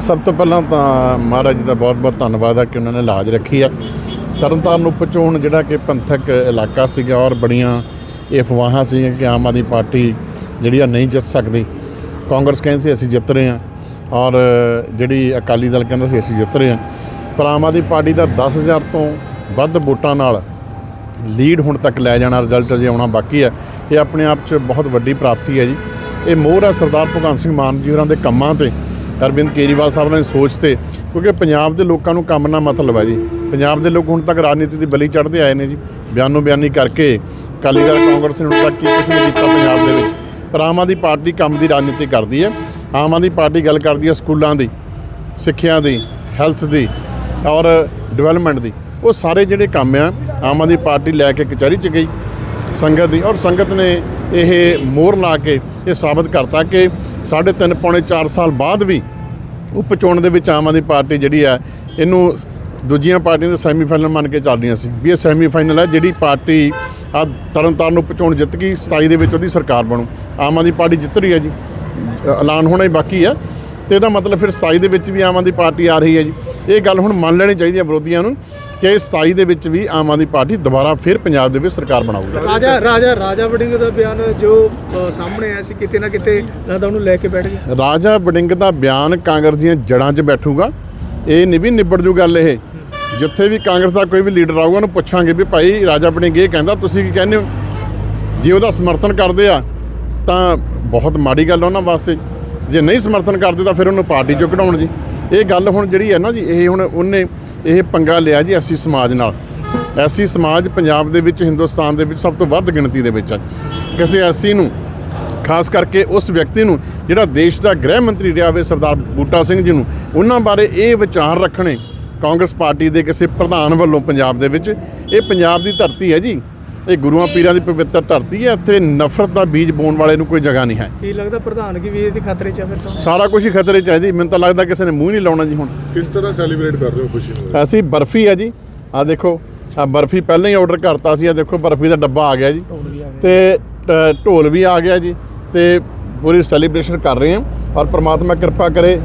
ਸਭ ਤੋਂ ਪਹਿਲਾਂ ਤਾਂ ਮਹਾਰਾਜ ਜੀ ਦਾ ਬਹੁਤ-ਬਹੁਤ ਧੰਨਵਾਦ ਹੈ ਕਿ ਉਹਨਾਂ ਨੇ ਲਾਜ ਰੱਖੀ ਆ। ਤਰਨਤਾਰਨ ਉਪਚੋਣ ਜਿਹੜਾ ਕਿ ਪੰਥਕ ਇਲਾਕਾ ਸੀਗਾ ਔਰ ਬੜੀਆਂ ਇਹ ਅਫਵਾਹਾਂ ਸੀਗੀਆਂ ਕਿ ਆਮ ਆਦਮੀ ਪਾਰਟੀ ਜਿਹੜੀ ਆ ਨਹੀਂ ਜਿੱਤ ਸਕਦੀ। ਕਾਂਗਰਸ ਕਹਿੰਦੀ ਸੀ, ਅਸੀਂ ਜਿੱਤ ਰਹੇ ਹਾਂ। ਔਰ ਜਿਹੜੀ ਅਕਾਲੀ ਦਲ ਕਹਿੰਦਾ ਸੀ, ਅਸੀਂ ਜਿੱਤ ਰਹੇ ਹਾਂ। ਪਰ ਆਮ ਆਦਮੀ ਪਾਰਟੀ ਦਾ 10000 ਤੋਂ ਵੱਧ ਵੋਟਾਂ ਨਾਲ ਲੀਡ ਹੁਣ ਤੱਕ ਲੈ ਜਾਣਾ ਰਿਜ਼ਲਟ ਅਜੇ ਆਉਣਾ ਬਾਕੀ ਹੈ ਇਹ ਆਪਣੇ ਆਪ 'ਚ ਬਹੁਤ ਵੱਡੀ ਪ੍ਰਾਪਤੀ ਹੈ ਜੀ। ਇਹ ਮੋਹਰ ਹੈ ਸਰਦਾਰ ਭਗਵੰਤ ਸਿੰਘ ਮਾਨ ਜੀ ਹੋਰਾਂ ਦੇ ਕੰਮਾਂ ਤੇ। ਅਰਵਿੰਦ ਕੇਜਰੀਵਾਲ ਸਾਹਿਬ ਨੇ ਸੋਚ ਤੇ, ਕਿਉਂਕਿ ਪੰਜਾਬ ਦੇ ਲੋਕਾਂ ਨੂੰ ਕੰਮ ਨਾਲ ਮਤਲਬ ਹੈ ਜੀ। ਪੰਜਾਬ ਦੇ ਲੋਕ ਹੁਣ ਤੱਕ ਰਾਜਨੀਤੀ ਦੀ ਬਲੀ ਚੜ੍ਹਦੇ ਆਏ ਨੇ ਜੀ। ਬਿਆਨੋ ਬਿਆਨੀ ਕਰਕੇ ਅਕਾਲੀ ਦਲ ਕਾਂਗਰਸ ਨੇ ਹੁਣ ਤੱਕ ਕੀ ਕੁਛ ਨਹੀਂ ਕੀਤਾ ਪੰਜਾਬ ਦੇ ਵਿੱਚ। ਪਰ ਆਮ ਆਦਮੀ ਪਾਰਟੀ ਕੰਮ ਦੀ ਰਾਜਨੀਤੀ ਕਰਦੀ ਹੈ। ਆਮ ਆਦਮੀ ਪਾਰਟੀ ਗੱਲ ਕਰਦੀ ਹੈ ਸਕੂਲਾਂ ਦੀ, ਸਿੱਖਿਆ ਦੀ, ਹੈਲਥ ਦੀ ਔਰ ਡਿਵੈਲਪਮੈਂਟ ਦੀ। ਉਹ ਸਾਰੇ ਜਿਹੜੇ ਕੰਮ ਆ, ਆਮ ਆਦਮੀ ਪਾਰਟੀ ਲੈ ਕੇ ਕਚਹਿਰੀ ਚ ਗਈ। ਸੰਗਤ ਦੀ ਔਰ ਸੰਗਤ ਨੇ ਇਹ ਮੋਹਰ ਲਾ ਕੇ ਇਹ ਸਾਬਤ ਕਰਤਾ ਕਿ ਸਾਢੇ ਤਿੰਨ ਪੌਣੇ 4 ਸਾਲ ਬਾਅਦ ਵੀ ਉਪ ਚੋਣ ਦੇ ਵਿੱਚ ਆਮ ਆਦਮੀ ਪਾਰਟੀ ਜਿਹੜੀ ਹੈ, ਇਹਨੂੰ ਦੂਜੀਆਂ ਪਾਰਟੀਆਂ ਦੇ ਸੈਮੀਫਾਈਨਲ ਮੰਨ ਕੇ ਚੱਲਦੀਆਂ ਸੀ। ਵੀ ਇਹ ਸੈਮੀਫਾਈਨਲ ਹੈ, ਜਿਹੜੀ ਪਾਰਟੀ ਆ ਤਰਨਤਾਰਨ ਉਪ ਚੋਣ ਜਿੱਤ ਗਈ 27 ਦੇ ਵਿੱਚ ਉਹਦੀ ਸਰਕਾਰ ਬਣੂ। ਆਮ ਆਦਮੀ ਪਾਰਟੀ ਜਿੱਤ ਰਹੀ ਹੈ ਜੀ। ਐਲਾਨ ਹੋਣਾ ਹੀ ਬਾਕੀ ਹੈ। ਤੇ ਇਹਦਾ ਮਤਲਬ ਫਿਰ 27 ਦੇ ਵਿੱਚ ਵੀ ਆਮ ਆਦਮੀ ਪਾਰਟੀ ਆ ਰਹੀ ਹੈ ਜੀ। ਇਹ ਗੱਲ ਹੁਣ ਮੰਨ ਲੈਣੀ ਚਾਹੀਦੀ ਹੈ ਵਿਰੋਧੀਆਂ ਨੂੰ ਕਿ 27 ਦੇ ਵਿੱਚ ਵੀ ਆਮ ਆਦਮੀ ਪਾਰਟੀ ਦੁਬਾਰਾ ਫਿਰ ਪੰਜਾਬ ਦੇ ਵਿੱਚ ਸਰਕਾਰ ਬਣਾਊਗੀ। ਰਾਜਾ ਰਾਜਾ ਰਾਜਾ ਵੜਿੰਗ ਦਾ ਬਿਆਨ ਜੋ ਸਾਹਮਣੇ ਆਇਆ ਸੀ ਕਿਤੇ ਨਾ ਕਿਤੇ ਲੱਗਦਾ ਉਹਨੂੰ ਲੈ ਕੇ ਬੈਠ ਗਿਆ। ਰਾਜਾ ਵੜਿੰਗ ਦਾ ਬਿਆਨ ਕਾਂਗਰਸ ਦੀਆਂ ਜੜ੍ਹਾਂ 'ਚ ਬੈਠੂਗਾ। ਇਹ ਨਹੀਂ ਵੀ ਨਿਬੜ ਜੂ ਗੱਲ ਇਹ। ਜਿੱਥੇ ਵੀ ਕਾਂਗਰਸ ਦਾ ਕੋਈ ਵੀ ਲੀਡਰ ਆਊਗਾ ਉਹਨੂੰ ਪੁੱਛਾਂਗੇ ਵੀ ਭਾਈ ਰਾਜਾ ਵੜਿੰਗ ਇਹ ਕਹਿੰਦਾ ਤੁਸੀਂ ਕੀ ਕਹਿੰਦੇ ਹੋ? ਜੇ ਉਹਦਾ ਸਮਰਥਨ ਕਰਦੇ ਆ ਤਾਂ ਬਹੁਤ ਮਾੜੀ ਗੱਲ ਉਹਨਾਂ ਵਾਸਤੇ। ਜੇ ਨਹੀਂ ਸਮਰਥਨ ਕਰਦੇ ਤਾਂ ਫਿਰ ਉਹਨੂੰ ਪਾਰਟੀ ਚੋਂ ਕਢਾਉਣ ਜੀ। ਇਹ ਗੱਲ ਹੁਣ ਜਿਹੜੀ ਹੈ ਨਾ ਜੀ, ਇਹ ਹੁਣ ਉਹਨੇ ਇਹ ਪੰਗਾ ਲਿਆ ਜੀ ਐਸੀ ਸਮਾਜ ਨਾਲ। ਐਸੀ ਸਮਾਜ ਪੰਜਾਬ ਦੇ ਵਿੱਚ, ਹਿੰਦੁਸਤਾਨ ਦੇ ਵਿੱਚ ਸਭ ਤੋਂ ਵੱਧ ਗਿਣਤੀ ਦੇ ਵਿੱਚ ਹੈ ਕਿਸੇ ਐਸੀ ਨੂੰ, ਖਾਸ ਕਰਕੇ ਉਸ ਵਿਅਕਤੀ ਨੂੰ ਜਿਹੜਾ ਦੇਸ਼ ਦਾ ਗ੍ਰਹਿ ਮੰਤਰੀ ਰਿਹਾ ਹੋਵੇ, ਸਰਦਾਰ ਬੂਟਾ ਸਿੰਘ ਜੀ ਨੂੰ, ਉਹਨਾਂ ਬਾਰੇ ਇਹ ਵਿਚਾਰ ਰੱਖਣੇ ਕਾਂਗਰਸ ਪਾਰਟੀ ਦੇ ਕਿਸੇ ਪ੍ਰਧਾਨ ਵੱਲੋਂ ਪੰਜਾਬ ਦੇ ਵਿੱਚ। ਇਹ ਪੰਜਾਬ ਦੀ ਧਰਤੀ ਹੈ ਜੀ। ਇਹ ਗੁਰੂਆਂ ਪੀਰਾਂ ਦੀ ਪਵਿੱਤਰ ਧਰਤੀ ਹੈ ਇੱਥੇ ਨਫ਼ਰਤ ਦਾ ਬੀਜ ਬੋਣ ਵਾਲੇ ਨੂੰ ਕੋਈ ਜਗ੍ਹਾ ਨਹੀਂ ਹੈ। ਕੀ ਲੱਗਦਾ ਪ੍ਰਧਾਨਗੀ ਵੀ ਇਹਦੇ ਖਤਰੇ 'ਚ ਆ ਫਿਰ ਤਾਂ? ਸਾਰਾ ਕੁਝ ਹੀ ਖਤਰੇ 'ਚ ਹੈ ਜੀ ਮੈਨੂੰ ਤਾਂ ਲੱਗਦਾ ਕਿਸੇ ਨੇ ਮੂੰਹ ਨਹੀਂ ਲਾਉਣਾ ਜੀ ਹੁਣ। ਕਿਸ ਤਰ੍ਹਾਂ ਸੈਲੀਬ੍ਰੇਟ ਕਰ ਰਹੇ ਹੋ ਖੁਸ਼ੀ ਨੂੰ? ਅਸੀਂ ਬਰਫੀ ਹੈ ਜੀ ਆ ਦੇਖੋ ਆ ਬਰਫੀ ਪਹਿਲਾਂ ਹੀ ਆਰਡਰ ਕਰਤਾ ਸੀ ਆ ਦੇਖੋ ਬਰਫੀ ਦਾ ਡੱਬਾ ਆ ਗਿਆ ਜੀ। ਤੇ ਢੋਲ ਵੀ ਆ ਗਿਆ ਜੀ ਤੇ ਪੂਰੀ ਸੈਲੀਬ੍ਰੇਸ਼ਨ ਕਰ ਰਹੇ ਹਾਂ ਔਰ ਪ੍ਰਮਾਤਮਾ ਕਿਰਪਾ ਕਰੇ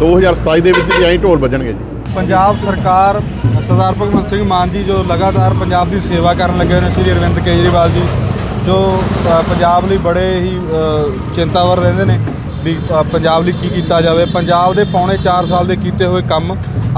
2027 ਦੇ ਵਿੱਚ ਵੀ ਐਂ ਢੋਲ ਵੱਜਣਗੇ ਜੀ। ਪੰਜਾਬ ਸਰਕਾਰ, ਸਰਦਾਰ ਭਗਵੰਤ ਸਿੰਘ ਮਾਨ ਜੀ ਜੋ ਲਗਾਤਾਰ ਪੰਜਾਬ ਦੀ ਸੇਵਾ ਕਰਨ ਲੱਗੇ ਨੇ, ਸ਼੍ਰੀ ਅਰਵਿੰਦ ਕੇਜਰੀਵਾਲ ਜੀ, ਜੋ ਪੰਜਾਬ ਲਈ ਬੜੇ ਹੀ ਚਿੰਤਾਵਰ ਰਹਿੰਦੇ ਨੇ ਵੀ ਪੰਜਾਬ ਲਈ ਕੀ ਕੀਤਾ ਜਾਵੇ। ਪੰਜਾਬ ਦੇ ਪੌਣੇ 4 ਸਾਲ ਦੇ ਕੀਤੇ ਹੋਏ ਕੰਮ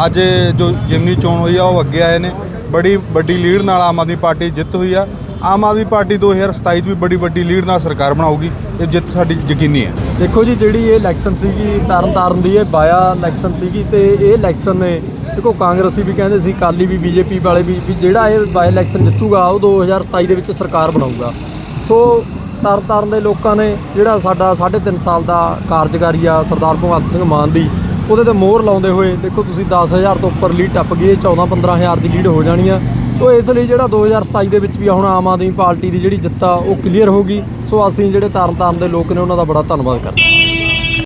ਅੱਜ ਜੋ ਜਿਮਨੀ ਚੋਣ ਹੋਈ ਆ, ਉਹ ਅੱਗੇ ਆਏ ਨੇ। ਬੜੀ ਵੱਡੀ ਲੀਡ ਨਾਲ ਆਮ ਆਦਮੀ ਪਾਰਟੀ ਜਿੱਤ ਹੋਈ ਆ। ਆਮ ਆਦਮੀ ਪਾਰਟੀ 2027 'ਚ ਵੀ ਬੜੀ ਵੱਡੀ ਲੀਡ ਨਾਲ ਸਰਕਾਰ ਬਣਾਊਗੀ, ਇਹ ਜਿੱਤ ਸਾਡੀ ਯਕੀਨੀ ਹੈ। ਦੇਖੋ ਜੀ, ਜਿਹੜੀ ਇਹ ਇਲੈਕਸ਼ਨ ਸੀਗੀ ਤਰਨ ਤਾਰਨ ਦੀ ਇਹ ਬਾਇਆ ਇਲੈਕਸ਼ਨ ਸੀਗੀ ਤੇ ਇਹ ਇਲੈਕਸ਼ਨ ਨੇ, ਦੇਖੋ ਕਾਂਗਰਸੀ ਵੀ ਕਹਿੰਦੇ ਸੀ ਕਾਲੀ ਵੀ, ਬੀਜੇਪੀ ਵਾਲੇ ਵੀ ਜਿਹੜਾ ਇਹ ਬਾਇਆ ਇਲੈਕਸ਼ਨ ਜਿੱਤੂਗਾ, ਉਹ 2027 ਦੇ ਵਿੱਚ ਸਰਕਾਰ ਬਣਾਊਗਾ। ਸੋ ਤਰਨਤਾਰਨ ਦੇ ਲੋਕਾਂ ਨੇ ਜਿਹੜਾ ਸਾਡਾ 3.5 ਸਾਲ ਦਾ ਕਾਰਜਕਾਰੀ ਆ, ਸਰਦਾਰ ਭਗਵੰਤ ਸਿੰਘ ਮਾਨ ਦੀ, ਉਹਦੇ ਤੇ ਮੋਹਰ ਲਾਉਂਦੇ ਹੋਏ, ਦੇਖੋ ਤੁਸੀਂ 10000 ਤੋਂ ਉੱਪਰ ਲੀਡ ਟੱਪ ਗਈ 14 15000 ਦੀ ਲੀਡ ਹੋ ਜਾਣੀ ਆ। ਸੋ ਇਸ ਲਈ ਜਿਹੜਾ 2027 ਦੇ ਵਿੱਚ ਵੀ ਹੁਣ ਆਮ ਆਦਮੀ ਪਾਰਟੀ ਦੀ ਜਿਹੜੀ ਜਿੱਤ ਆ ਉਹ ਕਲੀਅਰ ਹੋਗੀ ਸੋ ਅਸੀਂ ਜਿਹੜੇ ਤਰਨ ਤਾਰਨ ਦੇ ਲੋਕ ਨੇ, ਉਹਨਾਂ ਦਾ ਬੜਾ ਧੰਨਵਾਦ ਕਰਦੇ ਹਾਂ।